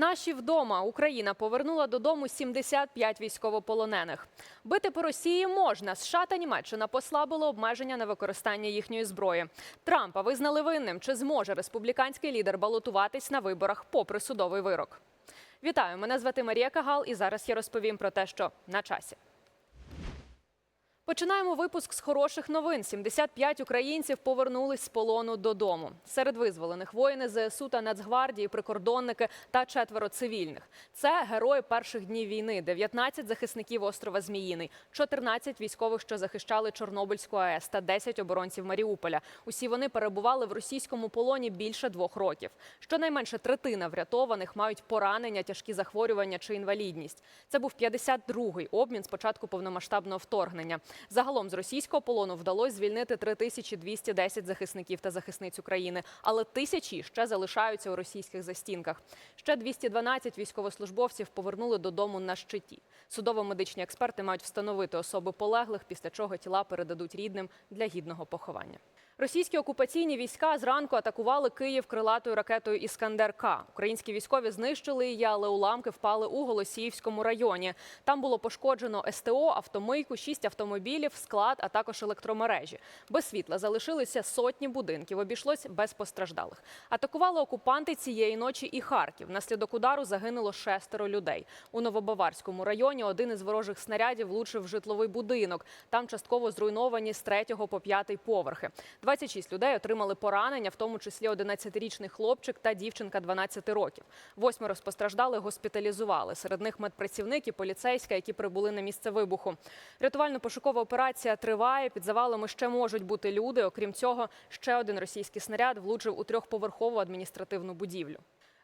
Наші вдома Україна повернула додому 75 військовополонених. Бити по Росії можна. США та Німеччина послабили обмеження на використання їхньої зброї. Трампа визнали винним. Чи зможе республіканський лідер балотуватись на виборах попри судовий вирок? Вітаю! Мене звати Марія Кагал, і зараз я розповім про те, що на часі. Починаємо випуск з хороших новин. 75 українців повернулись з полону додому. Серед визволених воїни ЗСУ та Нацгвардії, прикордонники та четверо цивільних. Це герої перших днів війни, 19 захисників острова Зміїний, 14 військових, що захищали Чорнобильську АЕС та 10 оборонців Маріуполя. Усі вони перебували в російському полоні більше двох років. Щонайменше третина врятованих мають поранення, тяжкі захворювання чи інвалідність. Це був 52-й обмін з початку повномасштабного вторгнення. Загалом з російського полону вдалося звільнити 3210 захисників та захисниць України, але тисячі ще залишаються у російських застінках. Ще 212 військовослужбовців повернули додому на щиті. Судово-медичні експерти мають встановити особи полеглих, після чого тіла передадуть рідним для гідного поховання. Російські окупаційні війська зранку атакували Київ крилатою ракетою Іскандер К. Українські військові знищили її, але уламки впали у Голосіївському районі. Там було пошкоджено СТО, автомийку, шість автомобілів, склад, а також електромережі. Без світла залишилися сотні будинків. Обійшлось без постраждалих. Атакували окупанти цієї ночі і Харків. Внаслідок удару загинуло шестеро людей. У Новобаварському районі один із ворожих снарядів влучив житловий будинок. Там частково зруйновані з третього по п'ятий поверхи. 26 людей отримали поранення, в тому числі 11-річний хлопчик та дівчинка 12 років. Восьмеро з постраждалих госпіталізували. Серед них медпрацівники, поліцейська, які прибули на місце вибуху. Рятувально-пошукова операція триває. Під завалами ще можуть бути люди. Окрім цього, ще один російський снаряд влучив у трьохповерхову адміністративну будівлю.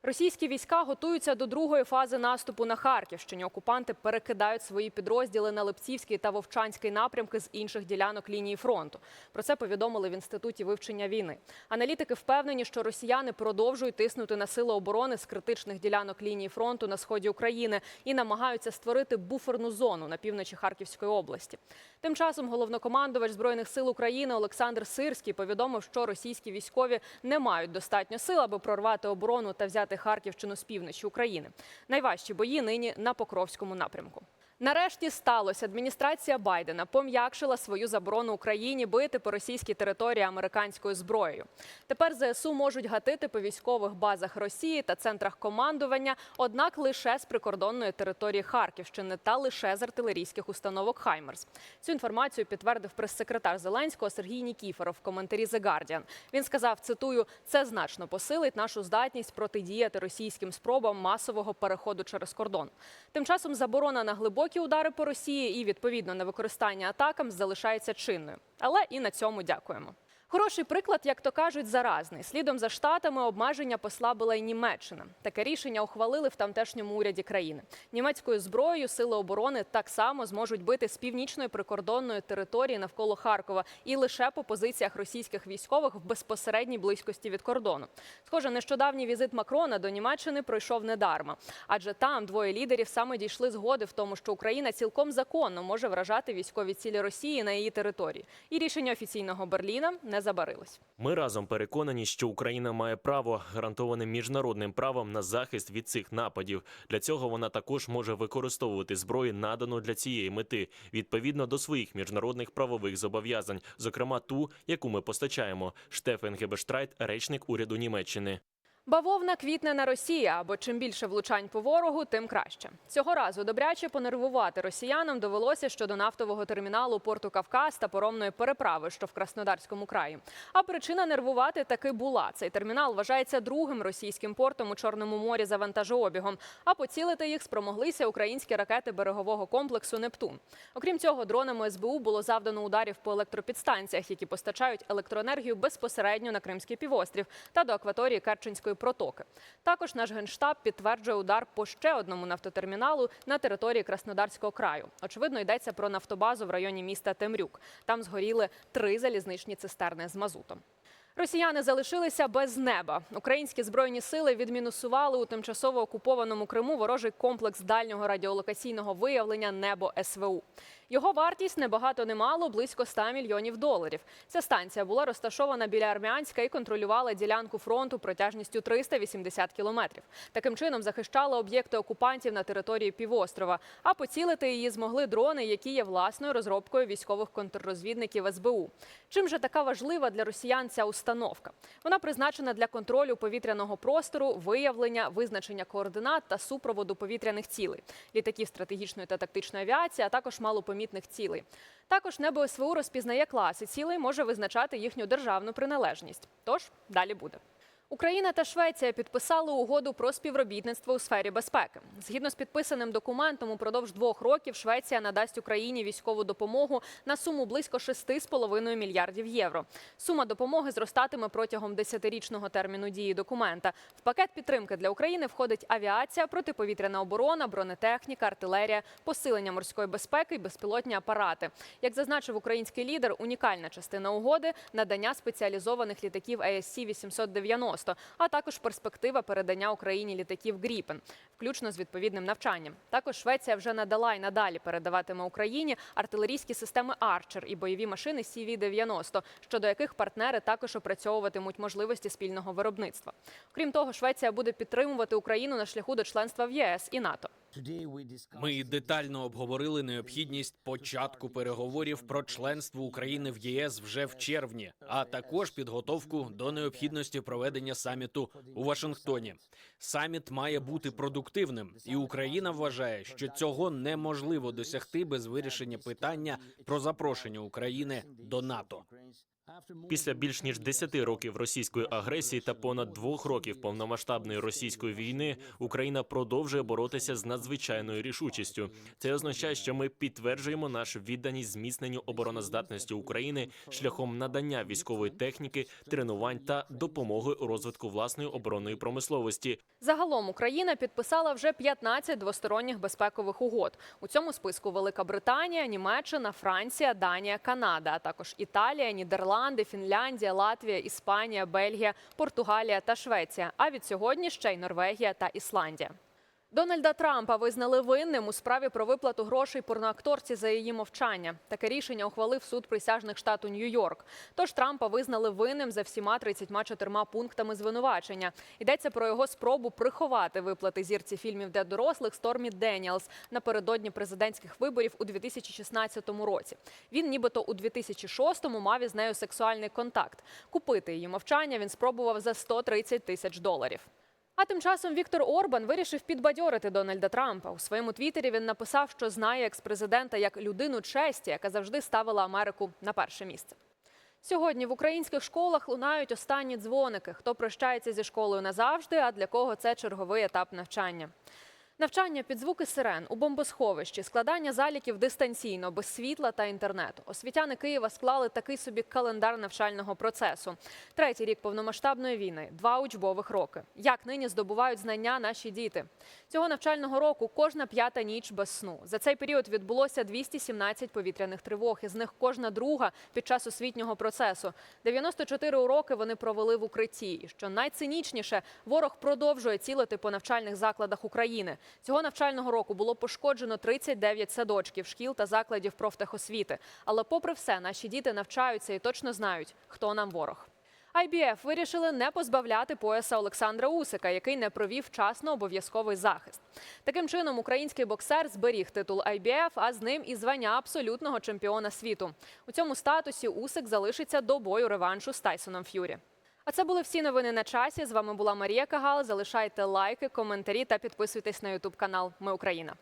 Російські війська готуються до другої фази наступу на Харківщині. Окупанти перекидають свої підрозділи на Липцівський та Вовчанський напрямки з інших ділянок лінії фронту. Про це повідомили в інституті вивчення війни. Аналітики впевнені, що росіяни продовжують тиснути на сили оборони з критичних ділянок лінії фронту на сході України і намагаються створити буферну зону на півночі Харківської області. Тим часом головнокомандувач збройних сил України Олександр Сирський повідомив, що російські військові не мають достатньо сил, аби прорвати оборону та взяти Харківщину з півночі України. Найважчі бої нині на Покровському напрямку. Нарешті сталося. Адміністрація Байдена пом'якшила свою заборону Україні бити по російській території американською зброєю. Тепер ЗСУ можуть гатити по військових базах Росії та центрах командування, однак лише з прикордонної території Харківщини та лише з артилерійських установок Хаймерс. Цю інформацію підтвердив прес-секретар Зеленського Сергій Нікіфоров в коментарі The Guardian. Він сказав: цитую, це значно посилить нашу здатність протидіяти російським спробам масового переходу через кордон. Тим часом заборона на глибокі удари по Росії і відповідно на використання атакам залишається чинною. Але і на цьому дякуємо. Хороший приклад, як то кажуть, заразний. Слідом за штатами обмеження послабила й Німеччина. Таке рішення ухвалили в тамтешньому уряді країни. Німецькою зброєю сили оборони так само зможуть бити з північної прикордонної території навколо Харкова і лише по позиціях російських військових в безпосередній близькості від кордону. Схоже, нещодавній візит Макрона до Німеччини пройшов недарма, адже там двоє лідерів саме дійшли згоди в тому, що Україна цілком законно може вражати військові цілі Росії на її території. І рішення офіційного Берліна не забарилось. Ми разом переконані, що Україна має право, гарантоване міжнародним правом на захист від цих нападів. Для цього вона також може використовувати зброю, надану для цієї мети, відповідно до своїх міжнародних правових зобов'язань, зокрема ту, яку ми постачаємо. Штефен Гебештрайт, речник уряду Німеччини. Бавовна квітне на Росії, або чим більше влучань по ворогу, тим краще. Цього разу добряче понервувати росіянам довелося щодо нафтового терміналу порту Кавказ та поромної переправи, що в Краснодарському краї. А причина нервувати таки була. Цей термінал вважається другим російським портом у Чорному морі за вантажообігом. А поцілити їх спромоглися українські ракети берегового комплексу Нептун. Окрім цього, дронами СБУ було завдано ударів по електропідстанціях, які постачають електроенергію безпосередньо на Кримський півострів та до акваторії Керченської протоки. Також наш генштаб підтверджує удар по ще одному нафтотерміналу на території Краснодарського краю. Очевидно, йдеться про нафтобазу в районі міста Темрюк. Там згоріли три залізничні цистерни з мазутом. Росіяни залишилися без неба. Українські збройні сили відмінусували у тимчасово окупованому Криму ворожий комплекс дальнього радіолокаційного виявлення Небо СВУ. Його вартість небагато не мало близько 100 мільйонів доларів. Ця станція була розташована біля Армянська і контролювала ділянку фронту протяжністю 380 кілометрів. Таким чином захищала об'єкти окупантів на території півострова. А поцілити її змогли дрони, які є власною розробкою військових контррозвідників СБУ. Чим же така важлива для росіян ця установка? Вона призначена для контролю повітряного простору, виявлення, визначення координат та супроводу повітряних цілей, літаків стратегічної та тактичної авіації, а також малопомітних цілей. Також небо СВУ розпізнає класи цілей, може визначати їхню державну приналежність. Тож далі буде. Україна та Швеція підписали угоду про співробітництво у сфері безпеки. Згідно з підписаним документом, упродовж двох років Швеція надасть Україні військову допомогу на суму близько 6,5 мільярдів євро. Сума допомоги зростатиме протягом 10-річного терміну дії документа. В пакет підтримки для України входить авіація, протиповітряна оборона, бронетехніка, артилерія, посилення морської безпеки і безпілотні апарати. Як зазначив український лідер, унікальна частина угоди надання спеціалізованих літаків ASC 890 а також перспектива передання Україні літаків Гріпен, включно з відповідним навчанням. Також Швеція вже надала і надалі передаватиме Україні артилерійські системи Арчер і бойові машини CV-90, щодо яких партнери також опрацьовуватимуть можливості спільного виробництва. Крім того, Швеція буде підтримувати Україну на шляху до членства в ЄС і НАТО. Ми детально обговорили необхідність початку переговорів про членство України в ЄС вже в червні, а також підготовку до необхідності проведення саміту у Вашингтоні. Саміт має бути продуктивним, і Україна вважає, що цього неможливо досягти без вирішення питання про запрошення України до НАТО. Після більш ніж 10 років російської агресії та понад двох років повномасштабної російської війни Україна продовжує боротися з надзвичайною рішучістю. Це означає, що ми підтверджуємо нашу відданість зміцненню обороноздатності України шляхом надання військової техніки, тренувань та допомоги у розвитку власної оборонної промисловості. Загалом Україна підписала вже 15 двосторонніх безпекових угод. У цьому списку Велика Британія, Німеччина, Франція, Данія, Канада, а також Італія, Нідерланди, Фінляндія, Латвія, Іспанія, Бельгія, Португалія та Швеція. А від сьогодні ще й Норвегія та Ісландія. Дональда Трампа визнали винним у справі про виплату грошей порноакторці за її мовчання. Таке рішення ухвалив суд присяжних штату Нью-Йорк. Тож Трампа визнали винним за всіма 34 пунктами звинувачення. Йдеться про його спробу приховати виплати зірці фільмів для дорослих Стормі Деніелс напередодні президентських виборів у 2016 році. Він нібито у 2006-му мав із нею сексуальний контакт. Купити її мовчання він спробував за 130 тисяч доларів. А тим часом Віктор Орбан вирішив підбадьорити Дональда Трампа. У своєму твіттері він написав, що знає експрезидента як людину честі, яка завжди ставила Америку на перше місце. Сьогодні в українських школах лунають останні дзвоники. Хто прощається зі школою назавжди, а для кого це черговий етап навчання. Навчання під звуки сирен у бомбосховищі, складання заліків дистанційно, без світла та інтернету. Освітяни Києва склали такий собі календар навчального процесу. Третій рік повномасштабної війни, два учбових роки. Як нині здобувають знання наші діти? Цього навчального року кожна п'ята ніч без сну. За цей період відбулося 217 повітряних тривог. Із них кожна друга під час освітнього процесу. 94 уроки вони провели в укритті. І що найцинічніше, ворог продовжує цілити по навчальних закладах України. Цього навчального року було пошкоджено 39 садочків, шкіл та закладів профтехосвіти. Але, попри все, наші діти навчаються і точно знають, хто нам ворог. IBF вирішили не позбавляти пояса Олександра Усика, який не провів вчасно обов'язковий захист. Таким чином, український боксер зберіг титул IBF, а з ним і звання абсолютного чемпіона світу. У цьому статусі Усик залишиться до бою реваншу з Тайсоном Ф'юрі. А це були всі новини на часі. З вами була Марія Кагал. Залишайте лайки, коментарі та підписуйтесь на Ютуб канал Ми Україна.